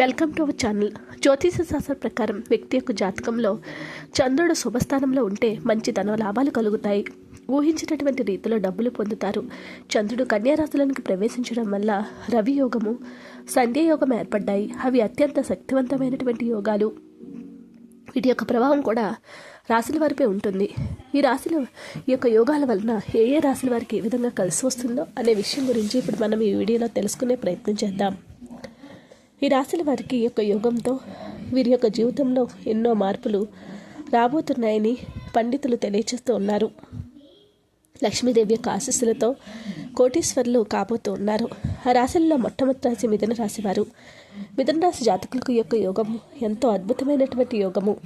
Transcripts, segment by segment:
Welcome to our channel జ్యోతిష శాస్త్ర ప్రకారం వ్యక్తి యొక్క జాతకంలో చంద్రుడు శుభస్థానంలో ఉంటే మంచి ధన లాభాలు కలుగుతాయి. ఊహించినటువంటి రీతిలో డబ్బులు పొందుతారు. చంద్రుడు కన్యారాశులకు ప్రవేశించడం వల్ల రవి యోగము సంధ్య యోగం ఏర్పడ్డాయి. అవి అత్యంత శక్తివంతమైనటువంటి యోగాలు. వీటి యొక్క ప్రభావం కూడా రాశుల వారిపై ఉంటుంది. ఈ రాశుల ఈ యొక్క యోగాల వలన ఏ ఏ రాశుల వారికి ఏ విధంగా కలిసి వస్తుందో అనే విషయం గురించి ఇప్పుడు మనం ఈ వీడియోలో తెలుసుకునే ప్రయత్నం చేద్దాం. ఈ రాశుల వారికి ఈ యొక్క యోగంతో వీరి యొక్క జీవితంలో ఎన్నో మార్పులు రాబోతున్నాయని పండితులు తెలియచేస్తూ ఉన్నారు. లక్ష్మీదేవి యొక్క ఆశస్సులతో కోటీశ్వరులు కాబోతూ ఉన్నారు. ఆ రాశుల్లో మొట్టమొదటి రాశి మిథున రాశి వారు. మిథున రాశి జాతకులకు యొక్క యోగము ఎంతో అద్భుతమైనటువంటి యోగము.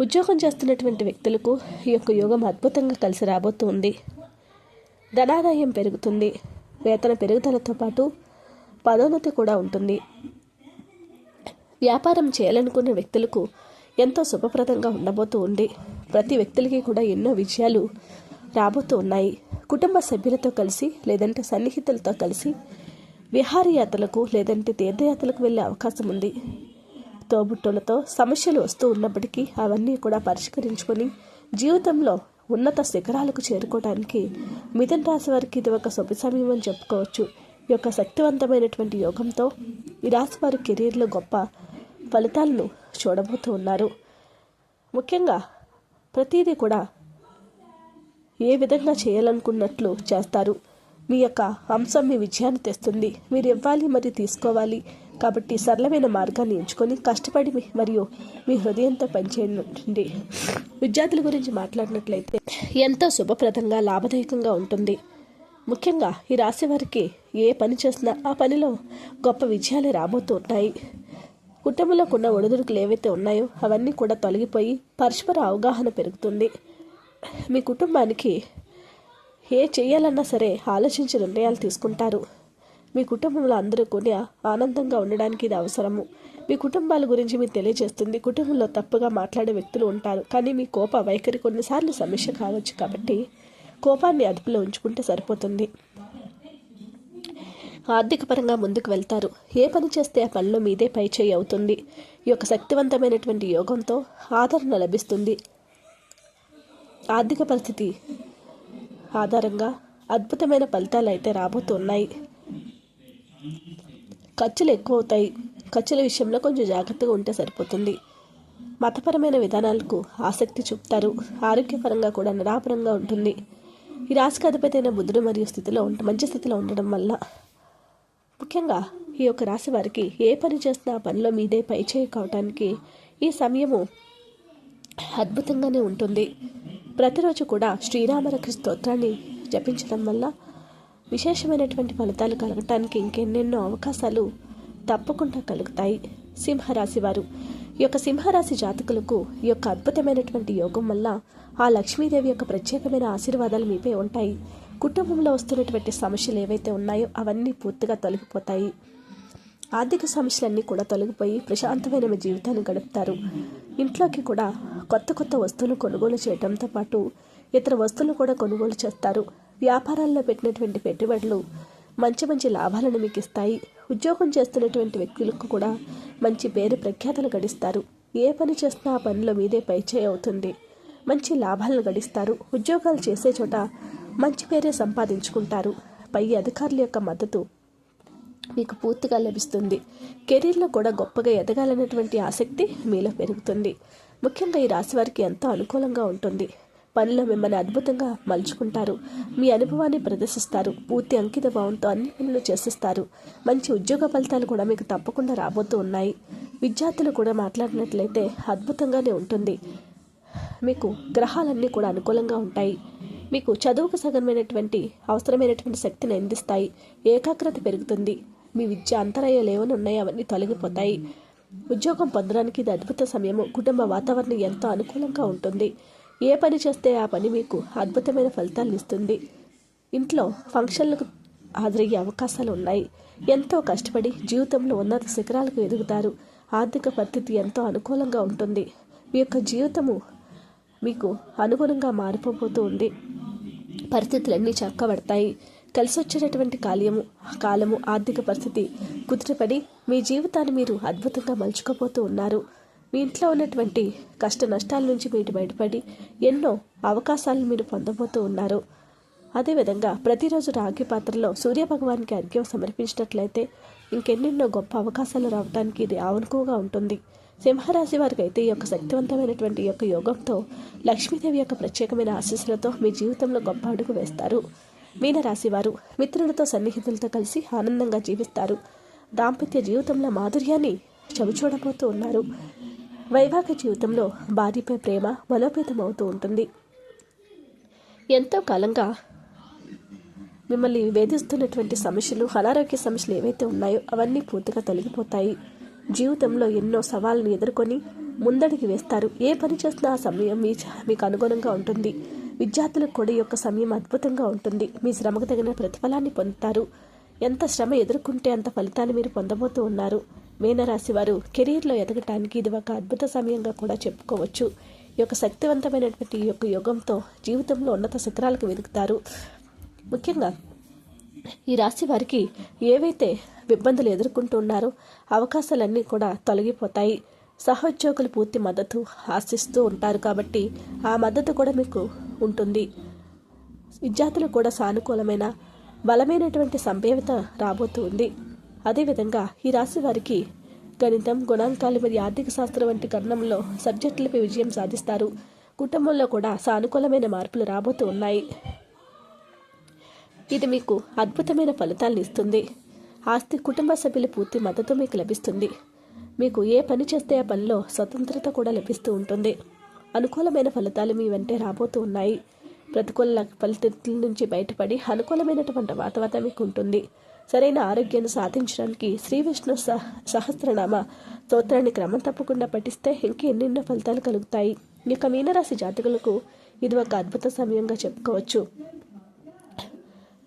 ఉద్యోగం చేస్తున్నటువంటి వ్యక్తులకు ఈ యొక్క యోగం అద్భుతంగా కలిసి రాబోతుంది ధనాదాయం పెరుగుతుంది. వేతన పెరుగుదలతో పాటు పదోన్నతి కూడా ఉంటుంది. వ్యాపారం చేయాలనుకున్న వ్యక్తులకు ఎంతో శుభప్రదంగా ఉండబోతూ ఉంది. ప్రతి వ్యక్తులకి కూడా ఎన్నో విజయాలు రాబోతూ ఉన్నాయి. కుటుంబ సభ్యులతో కలిసి లేదంటే సన్నిహితులతో కలిసి విహారయాత్రలకు లేదంటే తీర్థయాత్రలకు వెళ్ళే అవకాశం ఉంది. తోబుట్టులతో సమస్యలు వస్తూ ఉన్నప్పటికీ అవన్నీ కూడా పరిష్కరించుకొని జీవితంలో ఉన్నత శిఖరాలకు చేరుకోవడానికి మిథున రాశి వారికి ఇది ఒక శుభ సమయం అని చెప్పుకోవచ్చు. యొక్క శక్తివంతమైనటువంటి యోగంతో ఈ రాశి వారి కెరీర్లో గొప్ప ఫలితాలను చూడబోతూ ఉన్నారు. ముఖ్యంగా ప్రతిదీ కూడా ఏ విధంగా చేయాలనుకున్నట్లు చేస్తారు. మీ యొక్క అంశం మీ విజయాన్ని తెస్తుంది. మీరు ఇవ్వాలి మరియు తీసుకోవాలి. కాబట్టి సరళమైన మార్గాన్ని ఎంచుకొని కష్టపడి మరియు మీ హృదయంతో పనిచేయండి. విద్యార్థుల గురించి మాట్లాడినట్లయితే ఎంతో శుభప్రదంగా లాభదాయకంగా ఉంటుంది. ముఖ్యంగా ఈ రాశి వారికి ఏ పని చేసినా ఆ పనిలో గొప్ప విజయాలు రాబోతున్నాయి. కుటుంబంలో ఉన్న ఒడిదుడుకులు ఏవైతే ఉన్నాయో అవన్నీ కూడా తొలగిపోయి పరస్పర అవగాహన పెరుగుతుంది. మీ కుటుంబానికి ఏ చేయాలన్నా సరే ఆలోచించి నిర్ణయాలు తీసుకుంటారు. మీ కుటుంబంలో అందరూ కూడా ఆనందంగా ఉండడానికి ఇది అవసరము. మీ కుటుంబాల గురించి మీకు తెలియజేస్తుంది. కుటుంబంలో తప్పుగా మాట్లాడే వ్యక్తులు ఉంటారు. కానీ మీ కోప వైఖరి కొన్నిసార్లు సమస్య కావచ్చు కాబట్టి కోపాన్ని అదుపులో ఉంచుకుంటే సరిపోతుంది. ఆర్థిక పరంగా ముందుకు వెళ్తారు. ఏ పని చేస్తే ఆ పనిలో మీదే పై చేయి అవుతుంది. ఈ యొక్క శక్తివంతమైనటువంటి యోగంతో ఆదరణ లభిస్తుంది. ఆర్థిక పరిస్థితి ఆధారంగా అద్భుతమైన ఫలితాలు అయితే రాబోతున్నాయి. ఖర్చులు ఎక్కువ అవుతాయి ఖర్చుల విషయంలో కొంచెం జాగ్రత్తగా ఉంటే సరిపోతుంది. మతపరమైన విధానాలకు ఆసక్తి చూపుతారు. ఆరోగ్యపరంగా కూడా నిరాపరంగా ఉంటుంది. ఈ రాశికి అధిపతి అయిన మరియు స్థితిలో ఉంట మంచి స్థితిలో ఉండడం వల్ల ముఖ్యంగా ఈ యొక్క రాశి వారికి ఏ పని చేస్తున్నా ఆ పనిలో మీదే పై చేయి కావటానికి ఈ సమయము అద్భుతంగానే ఉంటుంది. ప్రతిరోజు కూడా శ్రీరామరకృష్ణ స్తోత్రాన్ని జపించడం వల్ల విశేషమైనటువంటి ఫలితాలు కలగటానికి ఇంకెన్నెన్నో అవకాశాలు తప్పకుండా కలుగుతాయి. సింహరాశి వారు ఈ యొక్క సింహరాశి జాతకులకు ఈ యొక్క అద్భుతమైనటువంటి యోగం వల్ల ఆ లక్ష్మీదేవి యొక్క ప్రత్యేకమైన ఆశీర్వాదాలు మీపై ఉంటాయి. కుటుంబంలో వస్తున్నటువంటి సమస్యలు ఏవైతే ఉన్నాయో అవన్నీ పూర్తిగా తొలగిపోతాయి. ఆర్థిక సమస్యలన్నీ కూడా తొలగిపోయి ప్రశాంతమైన మీ జీవితాన్ని గడుపుతారు. ఇంట్లోకి కూడా కొత్త కొత్త వస్తువులు కొనుగోలు చేయడంతో పాటు ఇతర వస్తువులు కూడా కొనుగోలు చేస్తారు. వ్యాపారాల్లో పెట్టినటువంటి పెట్టుబడులు మంచి మంచి లాభాలను మీకు ఇస్తాయి. ఉద్యోగం చేస్తున్నటువంటి వ్యక్తులకు కూడా మంచి పేరు ప్రఖ్యాతలు గడిస్తారు. ఏ పని చేస్తున్నా ఆ పనిలో మీదే పైచేయి అవుతుంది. మంచి లాభాలను గడిస్తారు. ఉద్యోగాలు చేసే చోట మంచి పేరే సంపాదించుకుంటారు. పై అధికారుల యొక్క మద్దతు మీకు పూర్తిగా లభిస్తుంది. కెరీర్లో కూడా గొప్పగా ఎదగాలనేటువంటి ఆసక్తి మీలో పెరుగుతుంది. ముఖ్యంగా ఈ రాశి వారికి ఎంతో అనుకూలంగా ఉంటుంది. పనిలో మిమ్మల్ని అద్భుతంగా మలుచుకుంటారు. మీ అనుభవాన్ని ప్రదర్శిస్తారు. పూర్తి అంకిత భావంతో అన్ని పనులు చేసిస్తారు. మంచి ఉద్యోగ ఫలితాలు కూడా మీకు తప్పకుండా రాబోతూ ఉన్నాయి. విద్యార్థులు కూడా మాట్లాడినట్లయితే అద్భుతంగానే ఉంటుంది. మీకు గ్రహాలన్నీ కూడా అనుకూలంగా ఉంటాయి. మీకు చదువుకు సగమైనటువంటి అవసరమైనటువంటి శక్తిని అందిస్తాయి. ఏకాగ్రత పెరుగుతుంది. మీ విద్య అంతరాయాలు ఏమైనా ఉన్నాయో అవన్నీ తొలగిపోతాయి. ఉద్యోగం పొందడానికి ఇది అద్భుత సమయము. కుటుంబ వాతావరణం ఎంతో అనుకూలంగా ఉంటుంది. ఏ పని చేస్తే ఆ పని మీకు అద్భుతమైన ఫలితాలను ఇస్తుంది. ఇంట్లో ఫంక్షన్లకు హాజరయ్యే అవకాశాలు ఉన్నాయి. ఎంతో కష్టపడి జీవితంలో ఉన్నత శిఖరాలకు ఎదుగుతారు. ఆర్థిక పరిస్థితి ఎంతో అనుకూలంగా ఉంటుంది. మీ యొక్క జీవితము మీకు అనుగుణంగా మారిపోతూ ఉంది. పరిస్థితులన్నీ చక్కబడతాయి. కలిసి వచ్చేటటువంటి కాలము కాలము ఆర్థిక పరిస్థితి కుదుటపడి మీ జీవితాన్ని మీరు అద్భుతంగా మలుచుకోపోతూ ఉన్నారు. మీ ఇంట్లో ఉన్నటువంటి కష్ట నష్టాల నుంచి మీరు బయటపడి ఎన్నో అవకాశాలను మీరు పొందబోతూ ఉన్నారు. అదేవిధంగా ప్రతిరోజు రాగి పాత్రలో సూర్యభగవానికి అర్ఘ్యం సమర్పించినట్లయితే ఇంకెన్నెన్నో గొప్ప అవకాశాలు రావడానికి ఇది ఆవనుకుగా ఉంటుంది. సింహరాశి వారికి అయితే ఈ యొక్క శక్తివంతమైనటువంటి ఈ యొక్క యోగంతో లక్ష్మీదేవి యొక్క ప్రత్యేకమైన ఆశీస్సులతో మీ జీవితంలో గొప్ప అడుగు వేస్తారు. మీనరాశి వారు మిత్రులతో సన్నిహితులతో కలిసి ఆనందంగా జీవిస్తారు. దాంపత్య జీవితంలో మాధుర్యాన్ని చవిచూడబోతూ ఉన్నారు. వైవాహిక జీవితంలో భార్యపై ప్రేమ బలోపేతం అవుతూ ఉంటుంది. ఎంతో కాలంగా మిమ్మల్ని వేధిస్తున్నటువంటి సమస్యలు అనారోగ్య సమస్యలు ఏవైతే ఉన్నాయో అవన్నీ పూర్తిగా తొలగిపోతాయి. జీవితంలో ఎన్నో సవాళ్ళను ఎదుర్కొని ముందడికి వేస్తారు. ఏ పని చేసినా ఆ సమయం మీ మీకు అనుగుణంగా ఉంటుంది. విద్యార్థులకు కూడా యొక్క సమయం అద్భుతంగా ఉంటుంది. మీ శ్రమకు తగిన ప్రతిఫలాన్ని పొందుతారు. ఎంత శ్రమ ఎదుర్కొంటే అంత ఫలితాన్ని మీరు పొందబోతూ ఉన్నారు. మీనరాశి వారు కెరీర్లో ఎదగటానికి ఇది ఒక అద్భుత సమయంగా కూడా చెప్పుకోవచ్చు. ఈ యొక్క శక్తివంతమైనటువంటి ఈ యొక్క యుగంతో జీవితంలో ఉన్నత శిఖరాలకు వెతుకుతారు. ముఖ్యంగా ఈ రాశి వారికి ఏవైతే ఇబ్బందులు ఎదుర్కొంటూ ఉన్నారో అవకాశాలన్నీ కూడా తొలగిపోతాయి. సహోద్యోగులు పూర్తి మద్దతు ఆశిస్తూ ఉంటారు కాబట్టి ఆ మద్దతు కూడా మీకు ఉంటుంది. విద్యార్థులు కూడా సానుకూలమైన బలమైనటువంటి సంభావ్యత రాబోతూ ఉంది. అదేవిధంగా ఈ రాశి వారికి గణితం గుణాంకాలు మరియు ఆర్థిక శాస్త్రం వంటి కర్ణంలో సబ్జెక్టులపై విజయం సాధిస్తారు. కుటుంబంలో కూడా సానుకూలమైన మార్పులు రాబోతూ ఉన్నాయి. ఇది మీకు అద్భుతమైన ఫలితాలను ఇస్తుంది. ఆస్తి కుటుంబ సభ్యుల పూర్తి మద్దతు మీకు లభిస్తుంది. మీకు ఏ పని చేస్తే ఆ పనిలో స్వతంత్రత కూడా లభిస్తూ ఉంటుంది. అనుకూలమైన ఫలితాలు మీ వెంటే రాబోతూ ఉన్నాయి. ప్రతికూల ఫలితాల నుంచి బయటపడి అనుకూలమైనటువంటి వాతావరణం మీకు ఉంటుంది. సరైన ఆరోగ్యాన్ని సాధించడానికి శ్రీ విష్ణు సహ సహస్రనామ స్తోత్రాన్ని క్రమం తప్పకుండా పఠిస్తే ఇంకా ఎన్నెన్నో ఫలితాలు కలుగుతాయి. ఈ యొక్క మీనరాశి జాతకులకు ఇది ఒక అద్భుత సమయంగా చెప్పుకోవచ్చు.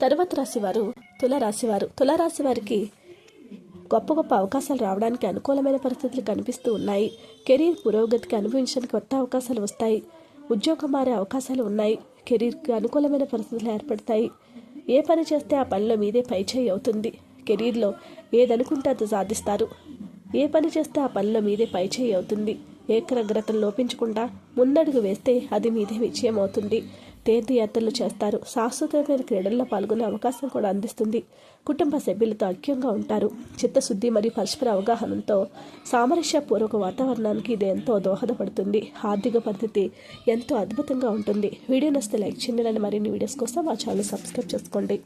తర్వాత రాశివారు తులరాశివారు. తులరాశి వారికి గొప్ప గొప్ప అవకాశాలు రావడానికి అనుకూలమైన పరిస్థితులు కనిపిస్తూ ఉన్నాయి. కెరీర్ పురోగతికి అనుభవించడానికి కొత్త అవకాశాలు వస్తాయి. ఉద్యోగం మారే అవకాశాలు ఉన్నాయి. కెరీర్కి అనుకూలమైన పరిస్థితులు ఏర్పడతాయి. ఏ పని చేస్తే ఆ పనిలో మీదే పైచేయి అవుతుంది. కెరీర్లో ఏదనుకుంటే అది సాధిస్తారు. ఏ పని చేస్తే ఆ పనిలో మీదే పైచేయి అవుతుంది. ఏకాగ్రతను లోపించకుండా ముందడుగు వేస్తే అది మీదే విజయం అవుతుంది తీర్థయాత్రలు చేస్తారు. శాశ్వతమైన క్రీడల్లో పాల్గొనే అవకాశం కూడా అందిస్తుంది. కుటుంబ సభ్యులతో ఐక్యంగా ఉంటారు. చిత్తశుద్ధి మరియు పరస్పర అవగాహనతో సామరస్యపూర్వక వాతావరణానికి ఇది ఎంతో దోహదపడుతుంది. ఆర్థిక పరిస్థితి ఎంతో అద్భుతంగా ఉంటుంది. వీడియో నస్తే లైక్ చేయండి. మరిన్ని వీడియోస్ కోసం మా ఛానల్ సబ్స్క్రైబ్ చేసుకోండి.